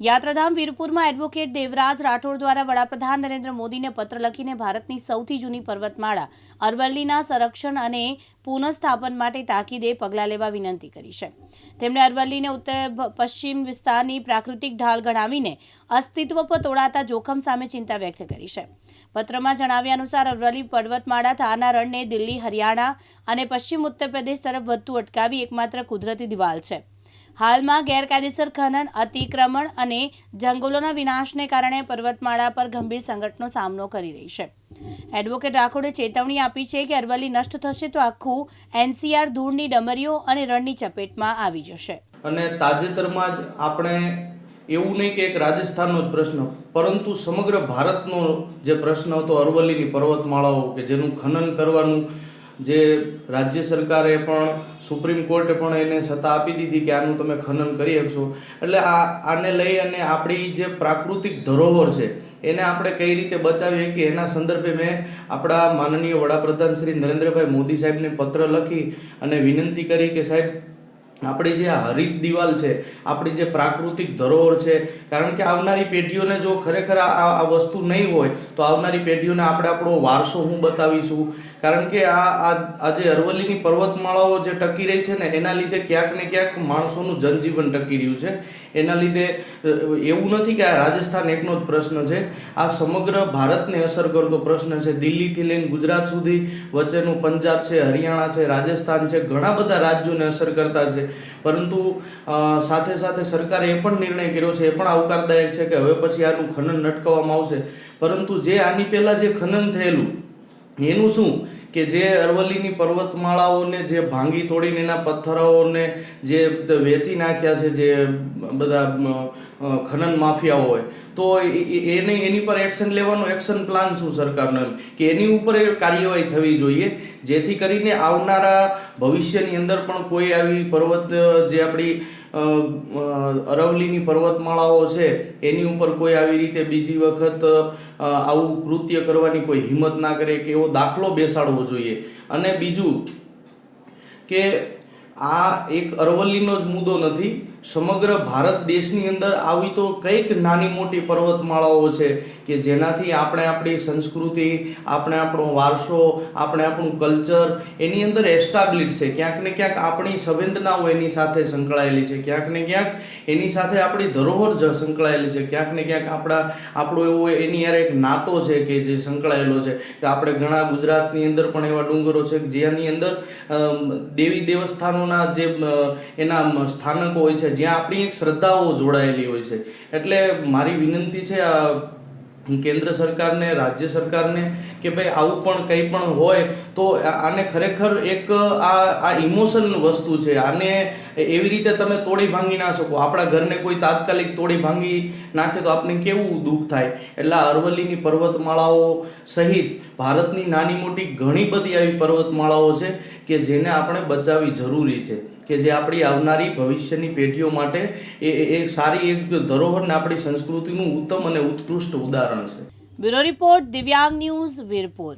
યાત્રાધામ વીરપુરમાં એડવોકેટ દેવરાજ રાઠોડ દ્વારા વડાપ્રધાન નરેન્દ્ર મોદીને પત્ર લખીને ભારતની સૌથી જૂની પર્વતમાળા અરવલ્લીના સંરક્ષણ અને પુનઃસ્થાપન માટે તાકીદે પગલાં લેવા વિનંતી કરી છે. તેમણે અરવલ્લીને ઉત્તર પશ્ચિમ વિસ્તારની પ્રાકૃતિક ઢાલ ગણાવીને અસ્તિત્વ પર તોડાતા જોખમ સામે ચિંતા વ્યક્ત કરી છે. પત્રમાં જણાવ્યા અનુસાર અરવલ્લી પર્વતમાળા થારના રણને દિલ્હી, હરિયાણા અને પશ્ચિમ ઉત્તર પ્રદેશ તરફ વધતું અટકાવી એકમાત્ર કુદરતી દિવાલ છે. હાલમાં ગેરકાયદેસર ખનન, અતિક્રમણ અને જંગલોના વિનાશને કારણે પર્વતમાળા પર ગંભીર સંકટનો સામનો કરી રહી છે. એડવોકેટ રાખોડે ચેતવણી આપી છે કે અરવલ્લી નષ્ટ થશે તો આખું એનસીઆર ધૂળની ડમરીઓ અને રણની ચપેટમાં આવી જશે. અને તાજેતરમાં જ આપણે એવું નહીં કે એક રાજસ્થાનનો જ પ્રશ્ન, પરંતુ સમગ્ર ભારતનો જે પ્રશ્ન હતો અરવલ્લીની પર્વતમાળાઓ કે જેનું ખનન કરવાનું જે રાજ્ય સરકારે પણ, સુપ્રીમ કોર્ટે પણ એને સત્તા આપી દીધી કે આનું તમે ખનન કરી શકશો. એટલે આ, આને લઈ અને આપણી જે પ્રાકૃતિક ધરોહર છે, એને આપણે કઈ રીતે બચાવીએ કે એના સંદર્ભે મેં આપણા માનનીય વડાપ્રધાન શ્રી નરેન્દ્રભાઈ મોદી સાહેબને પત્ર લખી અને વિનંતી કરી કે સાહેબ આપણી જે હરિત દિવાલ છે, આપણી જે પ્રાકૃતિક ધરોહર છે, કારણ કે આવનારી પેઢીઓને જો ખરેખર આ આ વસ્તુ નહીં હોય, તો આવનારી પેઢીઓને આપણે આપણો વારસો હું બતાવીશું. કારણ કે આ આ જે અરવલ્લીની પર્વતમાળાઓ જે ટકી રહી છે ને, એના લીધે ક્યાંક ને ક્યાંક માણસોનું જનજીવન ટકી રહ્યું છે. એના લીધે એવું નથી કે આ રાજસ્થાન એકનો જ પ્રશ્ન છે. આ સમગ્ર ભારતને અસર કરતો પ્રશ્ન છે. દિલ્હીથી લઈને ગુજરાત સુધી વચ્ચેનું પંજાબ છે, હરિયાણા છે, રાજસ્થાન છે, ઘણા બધા રાજ્યોને અસર કરતા છે. પરંતુ સાથે સાથે સરકારે એ પણ નિર્ણય કર્યો છે, એ પણ આવકારદાયક છે કે હવે પછી આનું ખનન અટકાવવામાં આવશે. પરંતુ જે આની પહેલાં જે ખનન થયેલું એનું શું? કે જે અરવલ્લીની પર્વતમાળાઓને જે ભાંગી તોડીને એના પથ્થરોને જે વેચી નાખ્યા છે, જે બધા ખનન માફિયા હોય, તો એને, એની પર એક્શન લેવાનો એક્શન પ્લાન શું સરકારનો એમ? કે એની ઉપર કાર્યવાહી થવી જોઈએ, જેથી કરીને આવનારા ભવિષ્યની અંદર પણ કોઈ આવી પર્વત જે આપણી અરવલ્લીની પર્વતમાળાઓ છે, એની ઉપર કોઈ આવી રીતે બીજી વખત આવું કૃત્ય કરવાની કોઈ હિંમત ના કરે કે એવો દાખલો બેસાડવો જોઈએ. અને બીજું કે આ એક અરવલ્લીનો જ મુદ્દો નથી સમગ્ર ભારત દેશની અંદર આવી તો કંઈક નાની મોટી પર્વતમાળાઓ છે કે જેનાથી આપણે આપણી સંસ્કૃતિ, આપણે આપણો વારસો, આપણે આપણું કલ્ચર એની અંદર એસ્ટાબ્લિશ છે. ક્યાંક ને ક્યાંક આપણી સંવેદનાઓ એની સાથે સંકળાયેલી છે. ક્યાંક ને ક્યાંક એની સાથે આપણી ધરોહર સંકળાયેલી છે. ક્યાંક ને ક્યાંક આપણા, આપણો એવો એની યાર એક નાતો છે કે જે સંકળાયેલો છે. કે આપણે ઘણા ગુજરાતની અંદર પણ એવા ડુંગરો છે જેની અંદર દેવી દેવસ્થાનોના જે એના સ્થાનકો હોય છે જ્યાં આપણી એક શ્રદ્ધાઓ જોડાયેલી હોય છે. એટલે મારી વિનંતી છે આ કેન્દ્ર સરકારને, રાજ્ય સરકારને કે ભાઈ આવું પણ કંઈ પણ હોય તો આને ખરેખર એક આ આ ઇમોશન વસ્તુ છે. આને એવી રીતે તમે તોડી ભાંગી ના શકો. આપણા ઘરને કોઈ તાત્કાલિક તોડી ભાંગી નાખે તો આપને કેવું દુઃખ થાય? એટલે અરવલ્લીની પર્વતમાળાઓ સહિત ભારતની નાની મોટી ઘણી બધી આવી પર્વતમાળાઓ છે કે જેને આપણે બચાવવી જરૂરી છે. કે જે આપણી આવનારી ભવિષ્યની પેઢીઓ માટે એ એક સારી એક ધરોહરને આપણી સંસ્કૃતિનું ઉત્તમ અને ઉત્કૃષ્ટ ઉદાહરણ છે. Bureau report Divyang news Virpur.